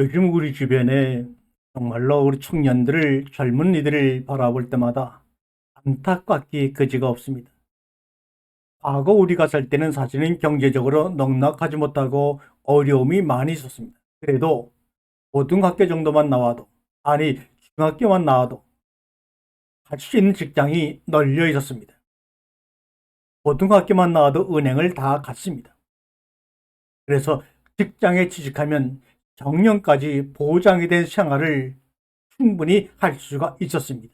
요즘 우리 주변에 정말로 우리 청년들을 젊은 이들을 바라볼 때마다 안타깝기 그지가 없습니다. 과거 우리가 살 때는 사실은 경제적으로 넉넉하지 못하고 어려움이 많이 있었습니다. 그래도 고등학교 정도만 나와도 아니 중학교만 나와도 갈수 있는 직장이 널려 있었습니다. 고등학교만 나와도 은행을 다 갔습니다. 그래서 직장에 취직하면 정년까지 보장이 된 생활을 충분히 할 수가 있었습니다.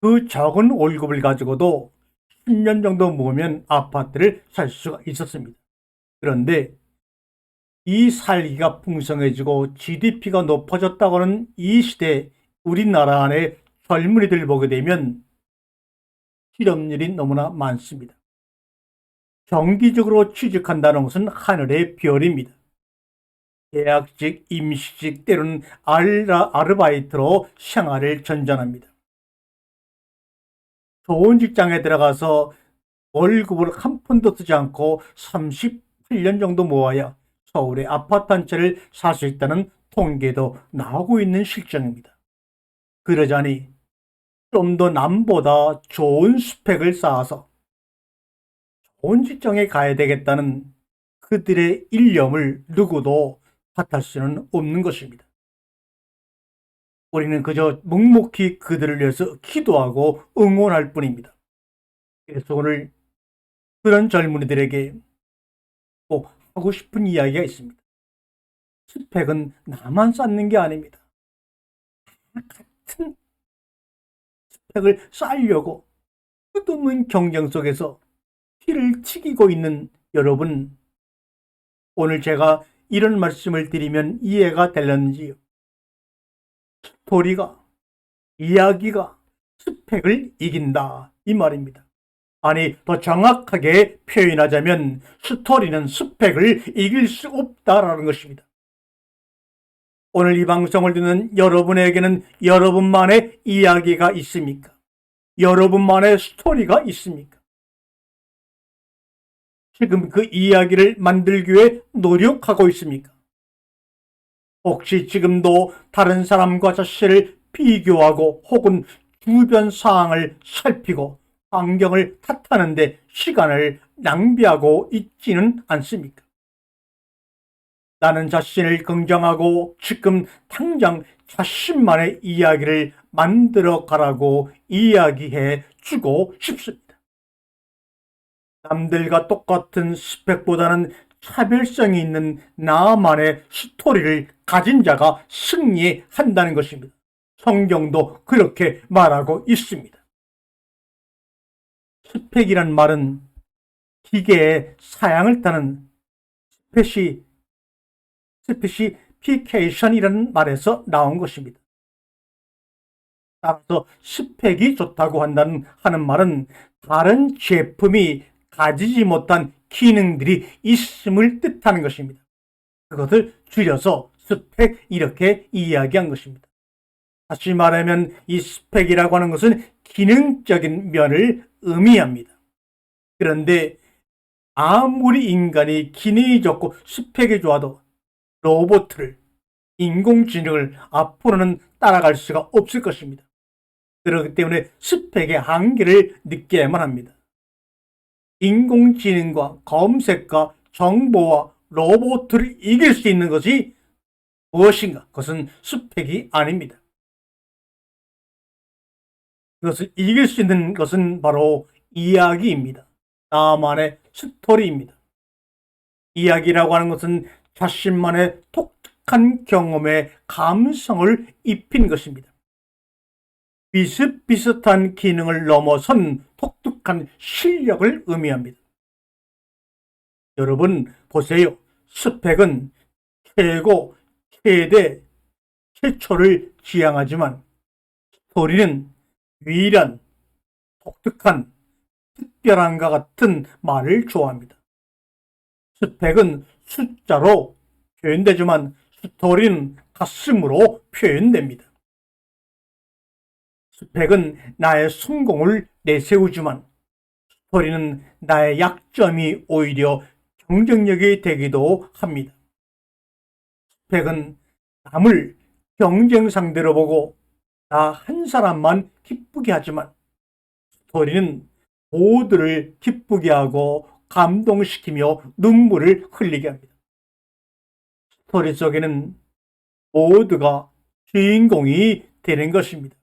그 적은 월급을 가지고도 10년 정도 모으면 아파트를 살 수가 있었습니다. 그런데 이 살기가 풍성해지고 GDP가 높아졌다고는 이 시대 우리나라 안에 젊은이들 보게 되면 실업률이 너무나 많습니다. 정기적으로 취직한다는 것은 하늘의 별입니다. 계약직, 임시직, 때로는 알라, 아르바이트로 생활을 전전합니다. 좋은 직장에 들어가서 월급을 한 푼도 쓰지 않고 38년 정도 모아야 서울의 아파트 한 채를 살 수 있다는 통계도 나오고 있는 실정입니다. 그러자니 좀 더 남보다 좋은 스펙을 쌓아서 좋은 직장에 가야 되겠다는 그들의 일념을 누구도 탓할 수는 없는 것입니다. 우리는 그저 묵묵히 그들을 위해서 기도하고 응원할 뿐입니다. 그래서 오늘 그런 젊은이들에게 꼭 하고 싶은 이야기가 있습니다. 스펙은 나만 쌓는 게 아닙니다. 다 같은 스펙을 쌓으려고 끝없는 경쟁 속에서 피를 튀기고 있는 여러분, 오늘 제가 이런 말씀을 드리면 이해가 되렸는지요? 스토리가, 이야기가 스펙을 이긴다. 이 말입니다. 아니, 더 정확하게 표현하자면 스토리는 스펙을 이길 수 없다라는 것입니다. 오늘 이 방송을 듣는 여러분에게는 여러분만의 이야기가 있습니까? 여러분만의 스토리가 있습니까? 지금 그 이야기를 만들기 위해 노력하고 있습니까? 혹시 지금도 다른 사람과 자신을 비교하고 혹은 주변 상황을 살피고 환경을 탓하는데 시간을 낭비하고 있지는 않습니까? 나는 자신을 긍정하고 지금 당장 자신만의 이야기를 만들어 가라고 이야기해 주고 싶습니다. 남들과 똑같은 스펙보다는 차별성이 있는 나만의 스토리를 가진 자가 승리한다는 것입니다. 성경도 그렇게 말하고 있습니다. 스펙이란 말은 기계의 사양을 타는 스페시, 스페시피케이션이라는 말에서 나온 것입니다. 따라서 스펙이 좋다고 한다는 하는 말은 다른 제품이 가지지 못한 기능들이 있음을 뜻하는 것입니다. 그것을 줄여서 스펙 이렇게 이야기한 것입니다. 다시 말하면 이 스펙이라고 하는 것은 기능적인 면을 의미합니다. 그런데 아무리 인간이 기능이 좋고 스펙이 좋아도 로봇을 인공지능을 앞으로는 따라갈 수가 없을 것입니다. 그렇기 때문에 스펙의 한계를 느껴야만 합니다. 인공지능과 검색과 정보와 로봇을 이길 수 있는 것이 무엇인가? 그것은 스펙이 아닙니다. 그것을 이길 수 있는 것은 바로 이야기입니다. 나만의 스토리입니다. 이야기라고 하는 것은 자신만의 독특한 경험에 감성을 입힌 것입니다. 비슷비슷한 기능을 넘어선 독특 한 실력을 의미합니다. 여러분 보세요. 스펙은 최고, 최대, 최초를 지향하지만 스토리는 유일한, 독특한, 특별한과 같은 말을 좋아합니다. 스펙은 숫자로 표현되지만 스토리는 가슴으로 표현됩니다. 스펙은 나의 성공을 내세우지만 스토리는 나의 약점이 오히려 경쟁력이 되기도 합니다. 스펙은 남을 경쟁 상대로 보고 나 한 사람만 기쁘게 하지만 스토리는 모두를 기쁘게 하고 감동시키며 눈물을 흘리게 합니다. 스토리 속에는 모두가 주인공이 되는 것입니다.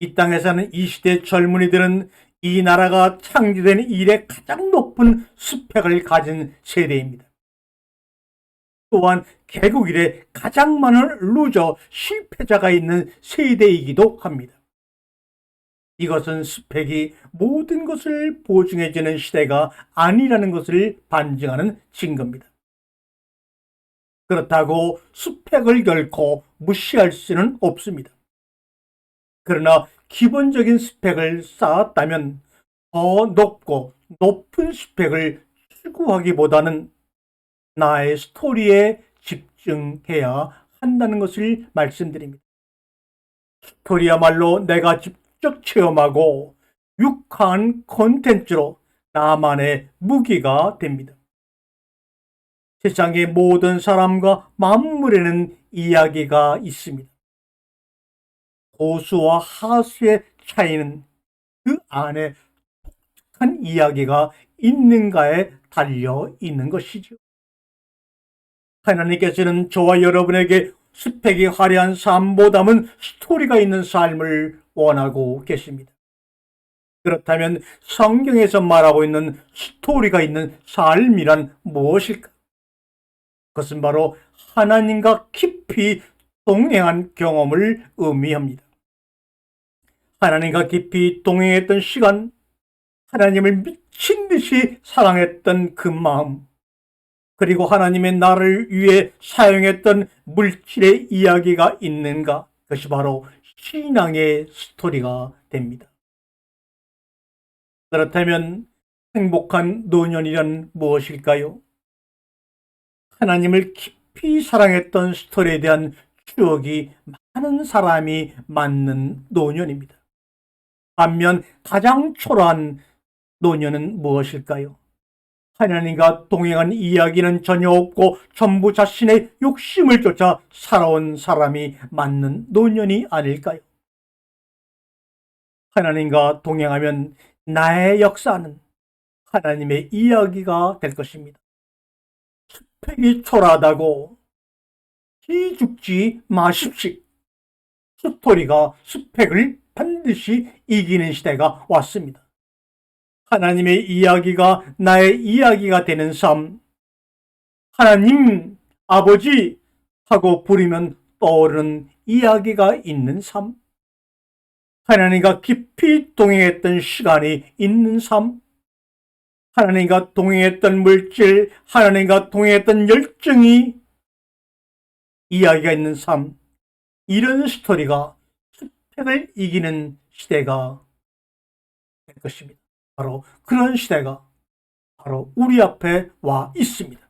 이 땅에 사는 이 시대 젊은이들은 이 나라가 창조된 이래 가장 높은 스펙을 가진 세대입니다. 또한 개국 이래 가장 많은 루저 실패자가 있는 세대이기도 합니다. 이것은 스펙이 모든 것을 보증해주는 시대가 아니라는 것을 반증하는 증거입니다. 그렇다고 스펙을 결코 무시할 수는 없습니다. 그러나 기본적인 스펙을 쌓았다면 더 높고 높은 스펙을 추구하기보다는 나의 스토리에 집중해야 한다는 것을 말씀드립니다. 스토리야말로 내가 직접 체험하고 육한 콘텐츠로 나만의 무기가 됩니다. 세상의 모든 사람과 맞물리는 이야기가 있습니다. 고수와 하수의 차이는 그 안에 독특한 이야기가 있는가에 달려 있는 것이죠. 하나님께서는 저와 여러분에게 스펙이 화려한 삶보다는 스토리가 있는 삶을 원하고 계십니다. 그렇다면 성경에서 말하고 있는 스토리가 있는 삶이란 무엇일까? 그것은 바로 하나님과 깊이 동행한 경험을 의미합니다. 하나님과 깊이 동행했던 시간, 하나님을 미친 듯이 사랑했던 그 마음, 그리고 하나님의 나를 위해 사용했던 물질의 이야기가 있는가? 그것이 바로 신앙의 스토리가 됩니다. 그렇다면 행복한 노년이란 무엇일까요? 하나님을 깊이 사랑했던 스토리에 대한 추억이 많은 사람이 맞는 노년입니다. 반면 가장 초라한 노년은 무엇일까요? 하나님과 동행한 이야기는 전혀 없고 전부 자신의 욕심을 쫓아 살아온 사람이 맞는 노년이 아닐까요? 하나님과 동행하면 나의 역사는 하나님의 이야기가 될 것입니다. 스펙이 초라하다고 기죽지 마십시오. 스토리가 스펙을 반드시 이기는 시대가 왔습니다. 하나님의 이야기가 나의 이야기가 되는 삶, 하나님, 아버지 하고 부르면 떠오르는 이야기가 있는 삶, 하나님과 깊이 동행했던 시간이 있는 삶, 하나님과 동행했던 물질, 하나님과 동행했던 열정이 이야기가 있는 삶, 이런 스토리가 스펙을 이기는 시대가 될 것입니다. 바로 그런 시대가 바로 우리 앞에 와 있습니다.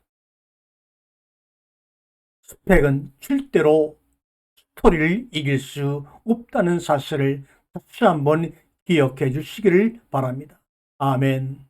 스펙은 절대로 스토리를 이길 수 없다는 사실을 다시 한번 기억해 주시기를 바랍니다. 아멘.